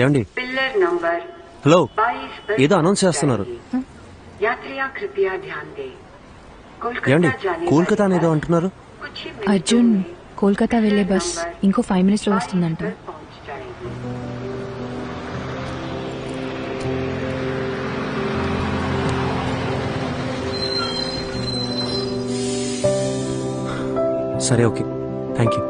ఏమండి? హలో. ఏదో అనౌన్స్ చేస్తున్నారు. ఏమండి? కోల్కతా అనేదో అంటున్నారు? అర్జున్ కోల్కతా వెళ్ళే బస్ ఇంకో ఫైవ్ మినిట్స్లో వస్తుందంట. సరే okay. Thank you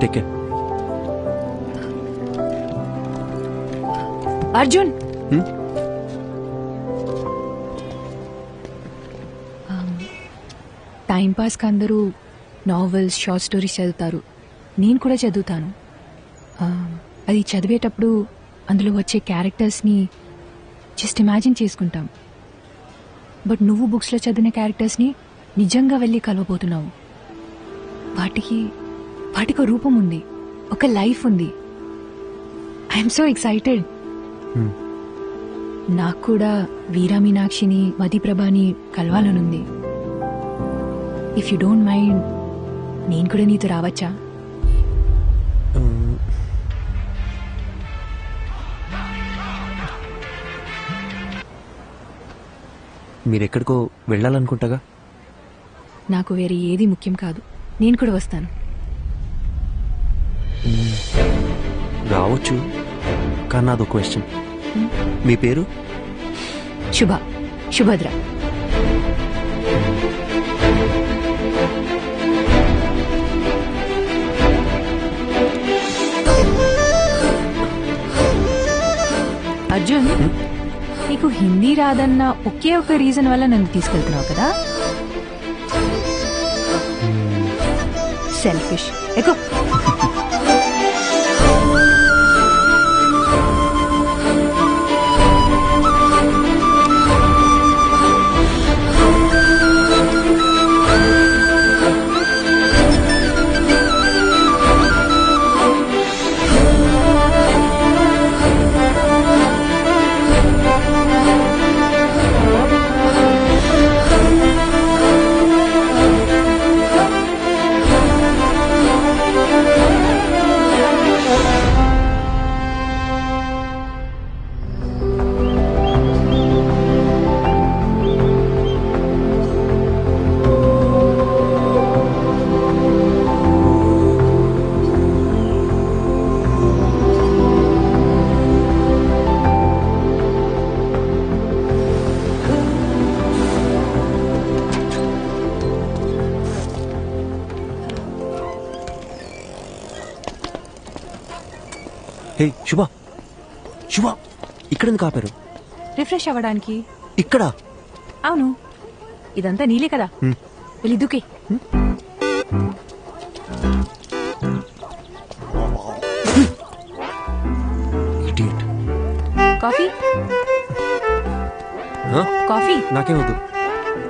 take care Arjun. Hmm? Time పాస్కి అందరూ నావెల్స్ షార్ట్ స్టోరీస్ చదువుతారు. నేను కూడా చదువుతాను. అది చదివేటప్పుడు అందులో వచ్చే క్యారెక్టర్స్ని జస్ట్ ఇమాజిన్ చేసుకుంటాం. బట్ నువ్వు బుక్స్లో చదివిన క్యారెక్టర్స్ని నిజంగా వెళ్ళి కలవబోతున్నావు. వాటికి వాటికి రూపం ఉంది. ఒక లైఫ్ ఉంది. I'm so excited. నాకు కూడా వీరా మీనాక్షిని మదిప్రభాని కలవాలనుంది. ఇఫ్ యు డోంట్ మైండ్ నేను కూడా నీతో రావచ్చా? మీరెక్కడికో వెళ్ళాలనుకుంటాగా? నాకు వేరే ఏది ముఖ్యం కాదు. నేను కూడా వస్తాను. రావచ్చు. కానీ నాదో క్వశ్చన్. మీ పేరు? శుభ శుభద్ర. అర్జున్ నీకు హిందీ రాదన్న ఒకే ఒక రీజన్ వల్ల నన్ను తీసుకెళ్తున్నావు కదా? సెల్ఫిష్ ఎక్కువ హే శుభ శుభ ఇక్కడ ఎందుకు ఆపారు రిఫ్రెష్ అవ్వడానికి ఇక్కడ అవును ఇదంతా నీలే కదా హ్మ్. వెళ్ళి దూకే ఇడియట్ కాఫీ कॉफी నాకేమొద్దు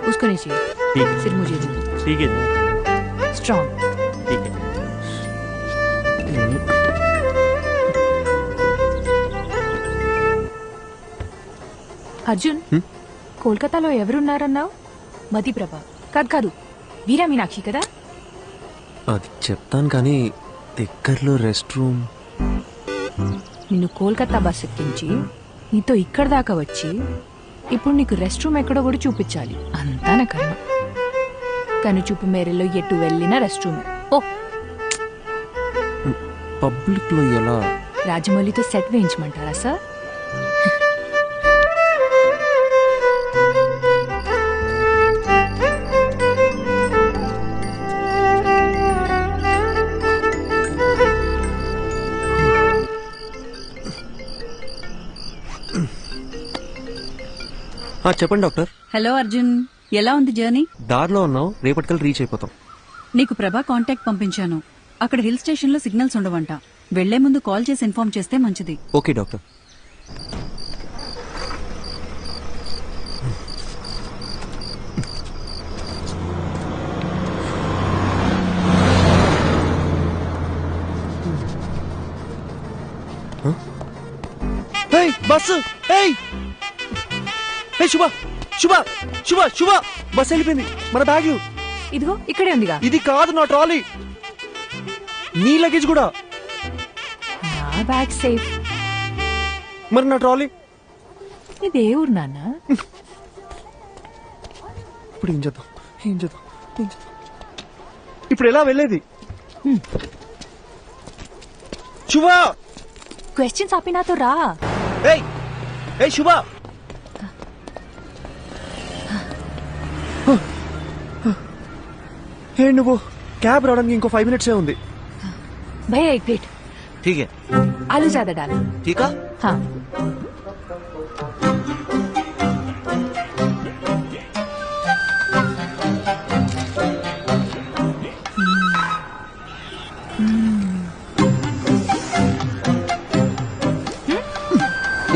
उसको नहीं चाहिए ठीक है सिर्फ मुझे दो ठीक है स्ट्रॉन्ग అర్జున్? కోల్కతాలో ఎవరున్నారన్నావు? మతిప్రభ కాదు కాదు వీరా మీనాక్షి కదా? అది చెప్తాను కానీ దగ్గరలో రెస్ట్ రూమ్. నిన్ను కోల్కతా బస్ ఎక్కించి నీతో ఇక్కడ దాకా వచ్చి ఇప్పుడు నీకు రెస్ట్ రూమ్ ఎక్కడో కూడా చూపించాలి. అంతా నా కర్మ. కను చూపు మేరలో ఎటు వెళ్ళినా రెస్ట్ రూమ్. ఓ! పబ్లిక్లో ఎలా? రాజమౌళితో సెట్ వేయించమంటారా సార్? చెప్పండి డాక్టర్. హలో అర్జున్. ఎలా ఉంది జర్నీ? దారిలో ఉన్నాం. రేపటికల్ రీచ్ అయిపోతాం. నీకు ప్రభా కాంటాక్ట్ పంపించాను. అక్కడ హిల్ స్టేషన్లో సిగ్నల్స్ ఉండవంట. వెళ్ళే ముందు కాల్ చేసి ఇన్ఫార్మ్ చేస్తే మంచిది. Okay doctor. Bus! Shubha Shubha Shubha శుభ. బస్ వెళ్ళిపోయింది. మన బ్యాగ్ ఇదిగో ఇక్కడే ఉందిగా. ఇది కాదు నా ట్రాలీ. నీ లగేజ్ కూడా. నా బ్యాగ్ సేఫ్. మరి నా ట్రాలీ? ఇది ఏ ఊరు నాన్న? ఇప్పుడు ఏం చేద్దాం? ఏం చేద్దాం? ఏం చేద్దాం? ఇప్పుడు ఎలా వెళ్ళేది? శుభ! క్వశ్చన్స్ ఆపి నాతో రా. ఏయ్ ఏయ్ శుభ! ఏ నువ్వు క్యాబ్ రావడానికి ఇంకో ఫైవ్ మినిట్సే ఉంది భయ एक प्लेट ठीक है आलू ज्यादा डाल ठीक है हाँ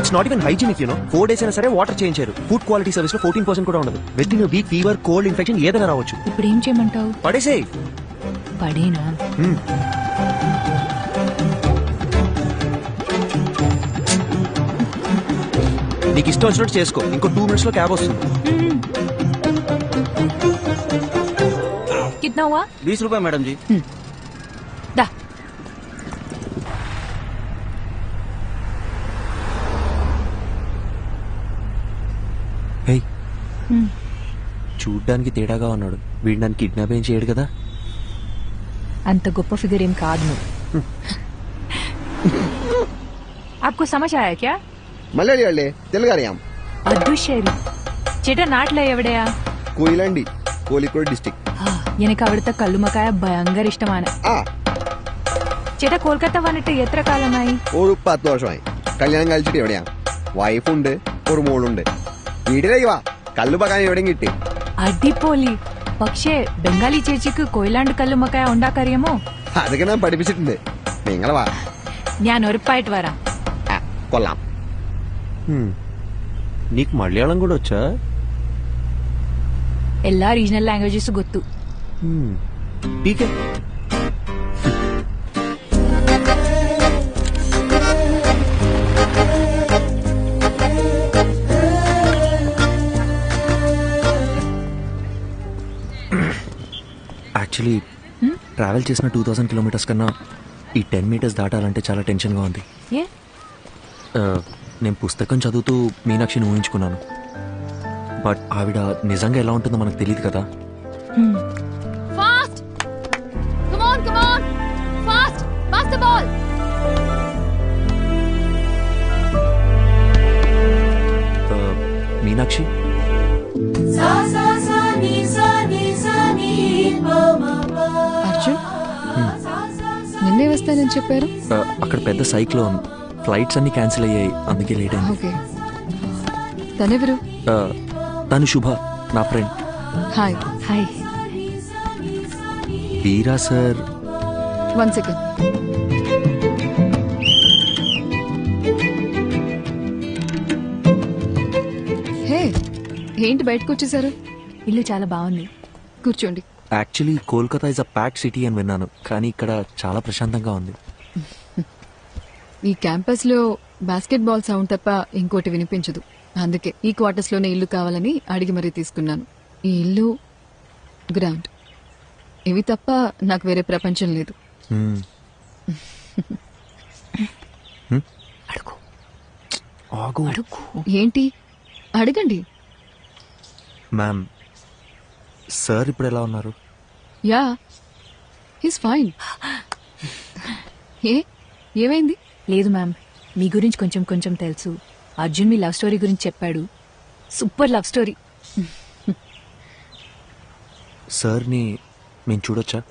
it's not even hygienic you know four days అయినా సరే water change food quality service లో ఫోర్టీన్ పర్సెంట్ కూడా ఉండదు within week fever cold infection ఏదైనా రావచ్చు ఇప్పుడు ఏం చేయమంటావు పడేసే పడేనా నీకు ఇష్టం వచ్చినట్టు చేసుకో ఇంకో టూ మినిట్స్ లో క్యాబ్ వస్తుంది कितना हुआ बीस रुपए मैडम जी చూడ్డానికి తేడాగా ఉన్నాడు వీడు నన్ను కిడ్నాప్ ఏం చేయడు కదా అంత గొప్ప ఫిగర్ ఏం కాదు నువ్వు आपको समझ आया क्या മലയാളി അല്ലേ തെലുങ്ക് അറിയാം അദൃശ്ശേരി ചേട്ടാ നാട്ടിലെ എവിടെയാ കൊയിലാണ്ടി കോഴിക്കോട് ഡിസ്ട്രിക്ട് ആ, എനിക്ക് അവിടുത്തെ കല്ലുമക്കായ ഭയങ്കര ഇഷ്ടമാണ് ആ ചേട്ടാ കൊൽക്കത്ത വന്നിട്ട് എത്ര കാലമായി ഒരു പത്ത് വർഷമായി കല്യാണം കഴിച്ചിട്ട് എവിടെയാ വൈഫുണ്ട് ഒരു മോളുണ്ട് വീട്ടിലേക്ക് വാ കല്ലുപകാൻ എവിടെയും കിട്ടി അടിപൊളി പക്ഷേ ബംഗാളി ചേച്ചിക്ക് കൊയിലാണ്ട് കല്ലുമൊക്കെ ഉണ്ടാക്കറിയാമോ അതൊക്കെ ഞാൻ പഠിപ്പിച്ചിട്ടുണ്ട് നിങ്ങൾ വാ ഞാൻ ഉറപ്പായിട്ട് വരാം കൊള്ളാം నీకు మలయాళం కూడా వచ్చా ఎలా రీజనల్ లాంగ్వేజెస్ గొత్తు పీకే యాక్చువల్లీ ట్రావెల్ చేసిన టూ థౌసండ్ కిలోమీటర్స్ కన్నా ఈ టెన్ మీటర్స్ దాటాలంటే చాలా టెన్షన్గా ఉంది. ఏ? నేను పుస్తకం చదువుతూ మీనాక్షిని ఊహించుకున్నాను. బట్ ఆవిడ నిజంగా ఎలా ఉంటుందో మనకు తెలియదు కదా. మీనాక్షి? వస్తానని చెప్పారు? అక్కడ పెద్ద సైక్లోన్ ఫ్లైట్స్ అన్ని క్యాన్సిల్ అయ్యాయి. అందుకే లేట్ అయింది. ఓకే. తనెవరు? తను శుభ నా friend. Hi. Hi. Veera sir. One second. Hey ఏంటి బయటకు వచ్చేసారు? ఇల్లు చాలా బాగుంది. కూర్చోండి. Actually Kolkata is a pack city అని విన్నాను. కానీ ఇక్కడ చాలా ప్రశాంతంగా ఉంది. ఈ క్యాంపస్లో బాస్కెట్ బాల్ సౌండ్ తప్ప ఇంకోటి వినిపించదు. అందుకే ఈ క్వార్టర్స్లోనే ఇల్లు కావాలని అడిగి మరీ తీసుకున్నాను. ఈ ఇల్లు గ్రౌండ్ ఇవి తప్ప నాకు వేరే ప్రపంచం లేదు. అడుగు. ఆగు. అడుగు. ఏంటి? అడగండి. మ్యామ్ సార్ ఇప్పుడు ఎలా ఉన్నారు? Yeah he's fine. ఏ ఏమైంది? లేదు మ్యామ్ మీ గురించి కొంచెం కొంచెం తెలుసు. అర్జున్ మీ లవ్ స్టోరీ గురించి చెప్పాడు. Super love story. సార్ని మేము చూడొచ్చా?